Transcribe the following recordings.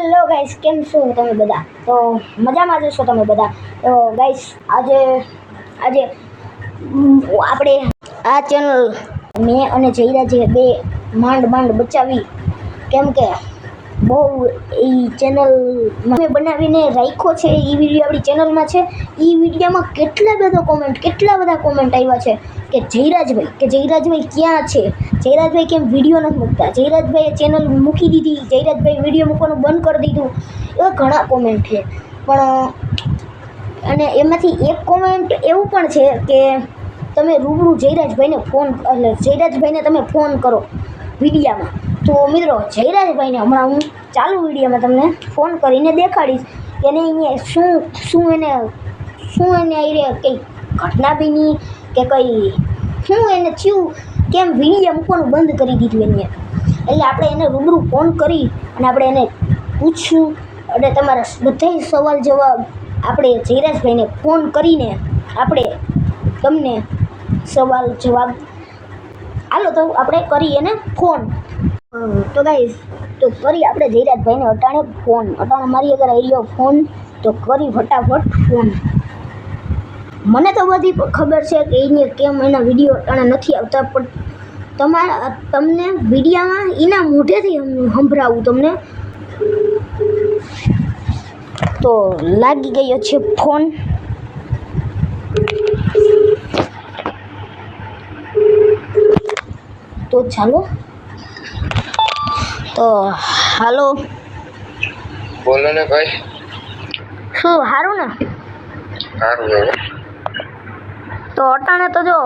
Hello guys, કેમ છો તમે બધા? તો મજામાં જ છો તમે બધા? તો ગાઈસ, આજે આજે આપણે આ ચેનલ મેં અને જયરાજે બે માંડ માંડ બચાવી. કેમ કે બહુ એ ચેનલ મેં બનાવીને રાખ્યો છે, એ વીડિયો આપણી ચેનલમાં છે. એ વિડીયોમાં કેટલા બધા કોમેન્ટ કેટલા બધા કોમેન્ટ આવ્યા છે કે જયરાજભાઈ કે જયરાજભાઈ ક્યાં છે? જયરાજભાઈ કેમ વીડિયો નથી મૂકતા? જયરાજભાઈએ ચેનલ મૂકી દીધી. જયરાજભાઈ વીડિયો મૂકવાનું બંધ કરી દીધું. એવા ઘણા કોમેન્ટ છે. પણ, અને એમાંથી એક કોમેન્ટ એવું પણ છે કે તમે રૂબરૂ જયરાજભાઈને ફોન એટલે જયરાજભાઈને તમે ફોન કરો વિડીયામાં તો મિત્રો જયરાજભાઈને હમણાં હું ચાલુ વિડીયોમાં તમને ફોન કરીને દેખાડીશ એને અહીંયા શું શું એને શું એને આઈ કંઈ ઘટના બની કે કંઈ, શું એને થયું, કેમ વીડિયો મૂકવાનું બંધ કરી દીધું એને. એટલે આપણે એને રૂબરૂ ફોન કરી અને આપણે એને પૂછ્યું. અને તમારા બધાય સવાલ જવાબ આપણે જયરાજભાઈને ફોન કરીને આપણે તમને સવાલ જવાબ હાલો તો આપણે કરી એને ફોન તો ગાઈસ, તો કરી આપણે જયરાજભાઈને અટાણે ફોન. અટાણે મારી અગર આવી ફોન, તો કરી ફટાફટ ફોન. મને તો બધી ખબર છે કે એને કેમ એના વીડિયો અટાણે નથી આવતા, પણ તમારા, તમને વિડીયામાં એના મોઢેથી સંભળાવું તમને. તો લાગી ગયો છે ફોન. તો ચાલો. હાલો. બોલો ને ભાઈ. શું સારું ને? સારું તો અટાણે તો જો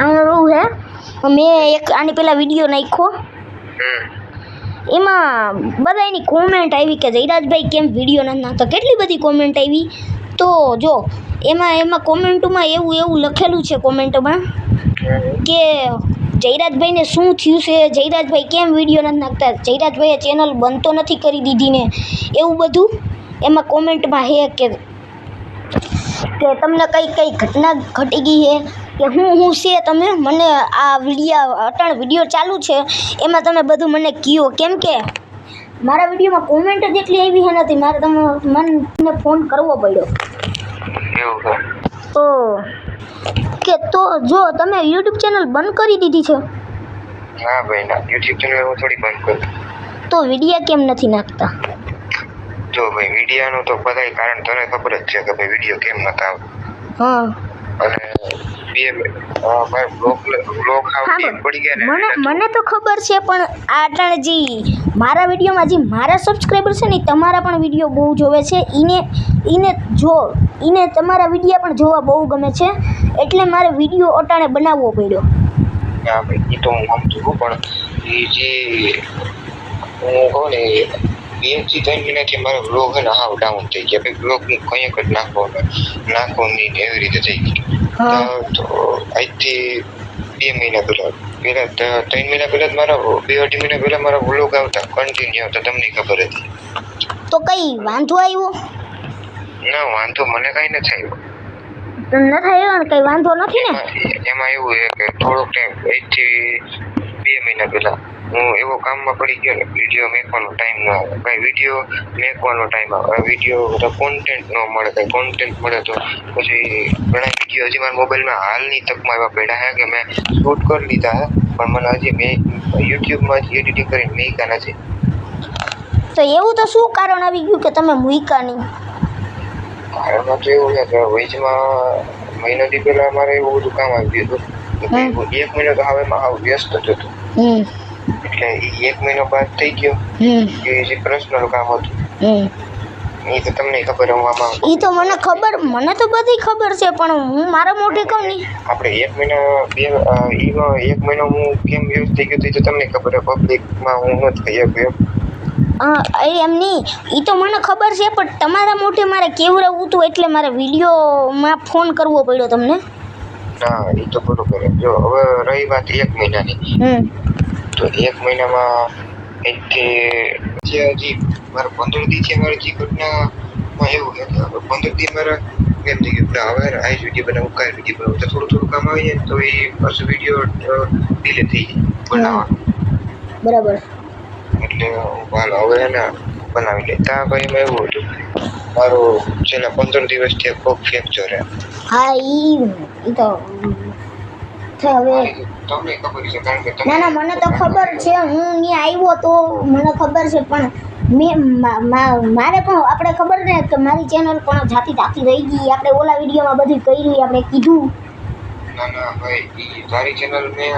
આમ એવું છે મેં એક આની પહેલાં વીડિયો નાખ્યો. એમાં બધાની કોમેન્ટ આવી કે જયરાજભાઈ કેમ વીડિયો નથી નાખતો? કેટલી બધી કોમેન્ટ આવી? તો જો એમાં એમાં કોમેન્ટમાં એવું એવું લખેલું છે કોમેન્ટમાં કે જયરાજભાઈને શું થયું છે? જયરાજભાઈ કેમ વીડિયો નથી નાખતા? જયરાજભાઈએ ચેનલ બંધ તો નથી કરી દીધી ને એવું બધું એમાં કોમેન્ટમાં હે કે કે તમને કઈ કઈ ઘટના ઘટી ગઈ છે? કે હું હું છે તમે? મને આ વિડીયા અટાણ વીડિયો ચાલુ છે. એમાં તમે બધું મને કહો કેમ કે મારા વિડીયોમાં કોમેન્ટ જ એટલી આવી નથી. મારે તમે મને ફોન કરવો પડ્યો એવું છે તો કે તો જો તમે યુટ્યુબ ચેનલ બંધ કરી દીધી છે? ના ભાઈ ના. યુટ્યુબ ચેનલ હું થોડી બંધ કરું. તો વિડિયા કેમ નથી નાખતા? જો ભાઈ વિડિયાનું તો બધાય કારણ તને ખબર જ છે કે ભાઈ વીડિયો કેમ નતા આવતા. હા. અને બે અ, બ્લોક બ્લોક આવતી પડી ગયા ને મને મને તો ખબર છે પણ આ અટાણે જે મારા વિડીયોમાં જે મારા સબસ્ક્રાઈબર છે ને તમારા પણ વીડિયો બહુ જોવે છે. એને એને જો એને તમારા વીડિયો પણ જોવા બહુ ગમે છે. એટલે મારે વીડિયો અટાણે બનાવવો પડ્યો. હા ભાઈ એ તો હું સમજુ પણ એ જે હું કહું ને બેથી ત્રણ મહિનાથી મારો બ્લોગ હે ને હાવ ડાઉન થઈ ગયા. ભાઈ બ્લોગ હું કંઈક જ નાખો ને નાખો નહીં ને એવી રીતે થઈ ગયું તો આજથી બે મહિના પહેલાં પહેલાં ત્રણ મહિના પહેલાં જ મારા બે અઢી મહિના પહેલાં મારા વ્લોગ આવતા કન્ટિન્યુ આવતા તમને ખબર હતી. તો કઈ વાંધો આવ્યો? ના વાંધો મને કાંઈ નથી આવ્યો. ન થાય ને કઈ વાંધો નથી ને? એમાં એવું છે કે થોડોક ટાઈમ આજથી બે મહિના પહેલા હું એવો કામમાં પડી ગયો ને વીડિયો મેકવાનો ટાઈમ ન આવે. કઈ વીડિયો મેકવાનો ટાઈમ આવે. વીડિયો બધા કોન્ટેન્ટ ન મળે કઈ કોન્ટેન્ટ મળે તો પછી ઘણા વીડિયો હજી મારા મોબાઈલમાં હાલની તકમાં એવા પડ્યા હે કે મેં શૂટ કરી લીધા હે પણ મને હજી મેં યુટ્યુબમાં જ એડિટિંગ કરીને મેકા નથી. તો એવું તો શું કારણ આવી ગયું કે તમે મૂક્યા નહીં? કારણમાં તો એવું છે કે વચમાં મહિનાથી પહેલા મારે એવું બધું કામ આવી ગયું હતું. એક મહિનો તો હવે એમાં વ્યસ્ત જ હતો. એટલે એક મહિનો બાદ થઈ ગયો. એ જે પર્સનલ કામ હતું. એ તો તમને ખબર હું આમાં એ તો મને ખબર મને તો બધી ખબર છે પણ હું મારા મોઢે કહું નહીં આપણે એક મહિના બે એમાં એક મહિનો હું કેમ વ્યસ્ત થઈ ગયો તો તમને ખબર પબ્લિકમાં હું નથી એમ. હા, એ એમ નહીં. એ તો મને ખબર છે પણ તમારા મોઢે મારે કેવડાવવું હતું એટલે મારે વિડીયોમાં ફોન કરવો પડ્યો તમને. ના એ તો બરોબર જો હવે રહી વાત એક મહિનાની. તો એક મહિનામાં એકથી જે હજી મારા પંદર દી છે મારી જે ઘટનામાં એવું કે હવે પંદર દી મારા એમ થઈ ગયું. હવે આ વીડિયો બનાવું કાલ વીડિયો બનાવું. તો થોડું થોડું કામ આવી જાય તો એ પાછું વીડિયો ડિલે થઈ જાય. બનાવવાનું. બરાબર. એટલે હાલ હવે એને બનાવી લે. ત્યાં ભાઈ એવું હતું. મારું છેલ્લા પંદર દિવસથી એક પગ ફ્રેક્ચર હે હા ઈ તો હવે તમને ખબર છે કારણ કે ના ના મને તો ખબર છે. હું ત્યાં આવ્યો તો મને ખબર છે પણ મેં મારે પણ આપણે ખબર ને કે મારી ચેનલ પણ જાતી જાતી રહી ગઈ. આપણે ઓલા વિડીયોમાં બધું કર્યું આપણે કીધું. ના ના ભાઈ તારી ચેનલ મેં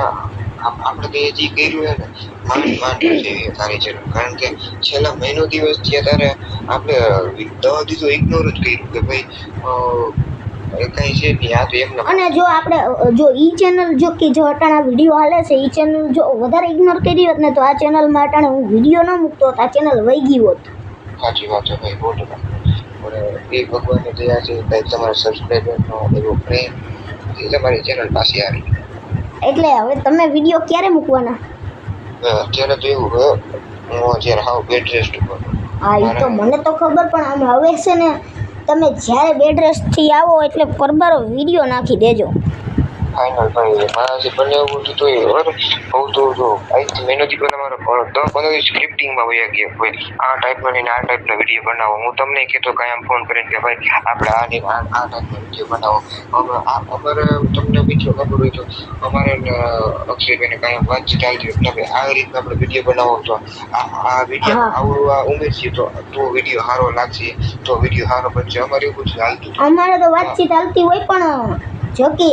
આપણે તો જે કર્યું હે ને માંડ માંડ છે તારી ચેનલ કારણ કે છેલ્લા મહિનો દિવસ થયા અત્યારે આપણે દવા દીધું ઇગ્નોર જ કર્યું કે ભાઈ કઈ છે નહીં આ તો એમને અને જો આપણે જો ઈ ચેનલ જો કે જો અટાણા વીડિયો હાલે છે ઈ ચેનલ જો વધારે ઇગ્નોર કરી હોત ને તો આ ચેનલમાં અટાણે હું વીડિયો ન મૂકતો આ ચેનલ વહી ગઈ હોત. સાચી વાત છે ભાઈ બોલો પણ એ ભગવાનની દયા છે ભાઈ તમારા સબસ્ક્રાઈબરનો એવો પ્રેમ એ તમારી ચેનલ પાસે આવી. એટલે હવે તમે વીડિયો ક્યારે મૂકવાના? અત્યારે તો એવું હે હું અત્યારે હાવ બેડ રેસ્ટ ઉપર હા એ તો મને તો ખબર પણ આમ હવે છે ને તમે જ્યારે બેડ રેસ્ટથી આવો એટલે પરબારો વીડિયો નાખી દેજો. ફાઇનલ ભાઈ મારાથી બને એવું તો એ બરાબર? બહુ તો જો આજથી મહિનોથી પહેલા મારો પણ દસ પંદર દિવસ સ્ક્રિપ્ટિંગમાં વયા ગયા ભાઈ આ ટાઈપનો ને આ ટાઈપનો વીડિયો બનાવો. હું તમને કહેતો કાંઈ આમ ફોન કરીને કે ભાઈ આપણે આ ને આ ટાઈપનો વીડિયો બનાવો. હવે આ અમારે તમને બીજો ખબર હોય તો અમારે અક્ષયભાઈને કાંઈ વાતચીત આવી એટલે આ રીતના આપણે વીડિયો બનાવો તો આ આ વીડિયો આવું આ ઉમેરશે તો તો વીડિયો સારો લાગશે. તો વીડિયો સારો બનશે. અમારે એવું જ હાલતું. અમારે તો વાતચીત હાલતી હોય પણ જો કે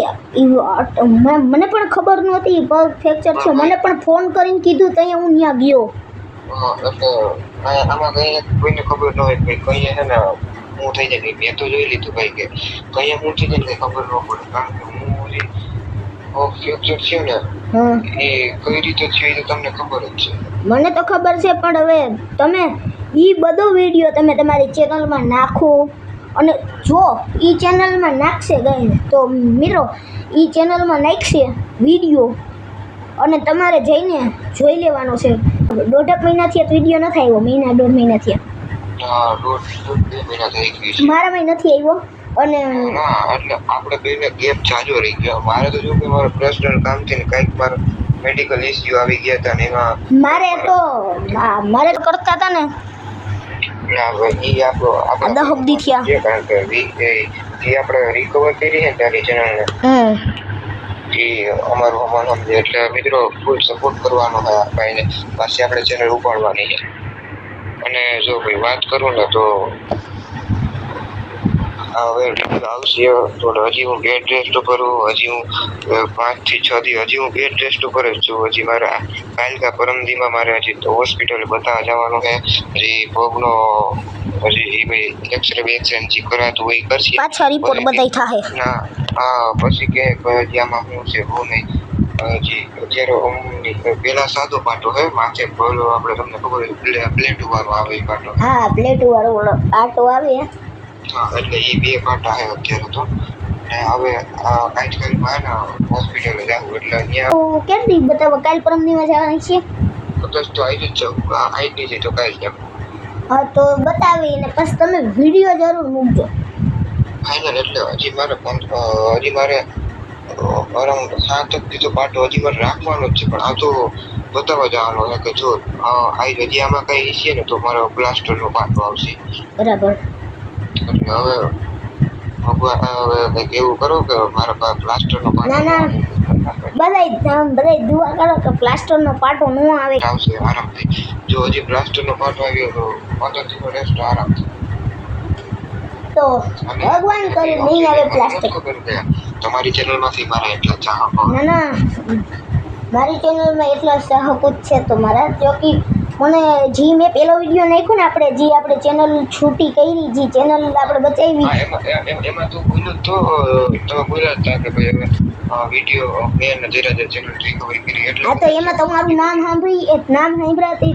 મને પણ ખબર નહોતી પગ ફ્રેક્ચર છે. મને પણ ફોન કરીને કીધું તો હું ત્યાં ગયો. આમાં કઈ કોઈને ખબર ન હોય ભાઈ કઈ છે ને હું થઈ જાય. મેં તો જોઈ લીધું ભાઈ કે કઈ હું થઈ જાય ખબર ન પડે. કારણ કે હું જે ફ્રેક્ચર થયું ને હા એ કઈ રીતે છે એ તો તમને ખબર જ છે. મને તો ખબર છે પણ હવે તમે ઈ બધો વીડિયો તમે તમારી ચેનલમાં નાખો. અને જો એ ચેનલમાં નાખશે ગઈને તો મિત્રો એ ચેનલમાં નાખશે વીડિયો અને તમારે જઈને જોઈ લેવાનો છે. દોઢક મહિનાથી આ વીડિયો નથી આવ્યો મહિના દોઢ મહિનાથી દોઢ દોઢ મારામાં નથી આવ્યો અને એટલે આપણે બેને ગેપ જાજો રહી ગયો. મારે તો જો કે મારો પર્સનલ કામથી ને કંઈક મારો મેડિકલ ઇસ્યુ આવી ગયા હતા ને એમાં મારે તો મારે તો કરતા હતા ને ના ભાઈ ઈ આપણો આપણે આ દહક દી થયા. કારણ કે એ- જે આપણે રિકવર કરી ને તારી ચેનલને એ અમારું અમારું સમજે એટલે મિત્રો ફૂલ સપોર્ટ કરવાનો હોય આ ભાઈને. પાછી આપણે ચેનલ ઉપાડવાની છે. અને જો ભાઈ વાત કરું ને તો હવે આવશે. તો હજી હું બેડ રેસ્ટ ઉપર છું હજી હું પાંચથી છ દી હજી હું બેડ રેસ્ટ ઉપર જ છું. હજી મારે કાલ કા પરમદીમાં મારે હજી તો હોસ્પિટલ બતાવવા જવાનું છે. હજી પગનો હજી ભાઈ એક્સરે બેક્સરે જે કરાતું હોય કરશે. પાછા રિપોર્ટ બધાય થાય ના હા પછી કે કે હું છે હું નહીં. હજી અત્યારે હું પેલા સાદો પાટો હે માથે ભલો આપણે તમને ખબર પ્લેટ વાળો આવે પાટો. હા પ્લેટ વાળો પાટો આવે. એટલે એ બે પાટા હે અત્યારે તો. ને હવે આજકાલમાં ને હોસ્પિટલે જાવું એટલે અહીંયા કેમ દી બતાવો કાલ પરમ દિવસ જવાની છે? કદાચ તો આવી જ જાઉં. આવી જ નહીં તો કાંઈ જાવ હા તો બતાવી ને પછી તમે વીડિયો જરૂર મૂકજો. ફાઇનલ એટલે હજી મારે હજી મારે અરાઉન્ડ સાત તો પાટો હજી મારે રાખવાનો જ છે પણ આ તો બતાવવા જવાનો છે કે જો આ હજી આમાં કઈ છે ને તો મારો બ્લાસ્ટરનો પાટો આવશે. બરાબર. એટલે હવે હવે એવું કરો કે મારા પાસે પ્લાસ્ટરનો પાટો ના, ના. દુઆ કરો કે પ્લાસ્ટરનો પાટો ન આવે. આવશે આરામથી. જો હજી પ્લાસ્ટરનો પાટો આવ્યો તો પાંચ દિવસ રેસ્ટ આરામથી. તો ભગવાન કરે નહીં આવે પ્લાસ્ટર ખબર કે તમારી ચેનલમાંથી મારા એટલા ચાહકો. ના ના. મારી ચેનલમાં એટલા ચાહકો જ છે તો મારા જો મને જે મેં પેલો વીડિયો નાખ્યો ને આપણે જે આપણે ચેનલ છૂટી કરી જે ચેનલ આપણે બચાવી. એમાં તું બોલ્યો તો તમે બોલ્યા હતા કે ભાઈ હવે વીડિયો મેં ને ધીરજ ચેનલ રિકવરી કરી એટલે હા તો એમાં તમારું નામ સાંભળી નામ સાંભળ્યા તે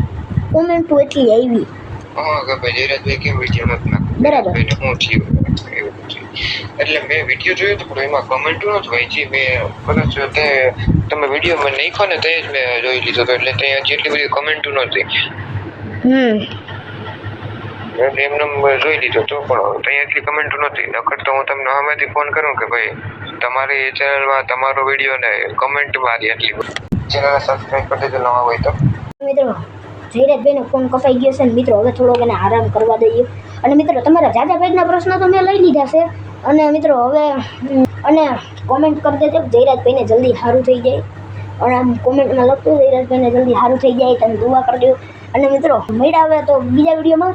કોમેન્ટો એટલી આવી. હા કે ભાઈ ધીરજભાઈ કેમ વીડિયો નથી નાખતો? બરાબર. હું થયું? એટલે મેં વીડિયો જોયો તો પણ એમાં કમેન્ટો નથી વાંચી મેં કદાચ તે તમે વીડિયો મેં નાખ્યો ને તે જ મેં જોઈ લીધો હતો એટલે ત્યાં જેટલી બધી કમેન્ટો નહોતી. હમ. એટલે એમને જોઈ લીધો તો પણ ત્યાં એટલી કમેન્ટો નહોતી. નકર તો હું તમને હમેથી ફોન કરું કે ભાઈ તમારી ચેનલમાં તમારો વીડિયો ને કમેન્ટ મારી એટલી ચેનલ સબસ્ક્રાઇબ કરી દેજો નવા હોય તો. મિત્રો જયરાજભાઈનો ફોન કપાઈ ગયો છે ને મિત્રો હવે થોડોક એને આરામ કરવા દઈએ. અને મિત્રો તમારા જાજા પેજના પ્રશ્નો તો મેં લઈ લીધા છે. અને મિત્રો હવે અને કોમેન્ટ કરી દેજો, જયરાજભાઈને જલ્દી સારું થઈ જાય. અને આમ કોમેન્ટમાં લખતું જયરાજભાઈને જલ્દી સારું થઈ જાય, તમે દુઆ કરજો અને મિત્રો, મળ્યા આવે તો બીજા વિડીયોમાં.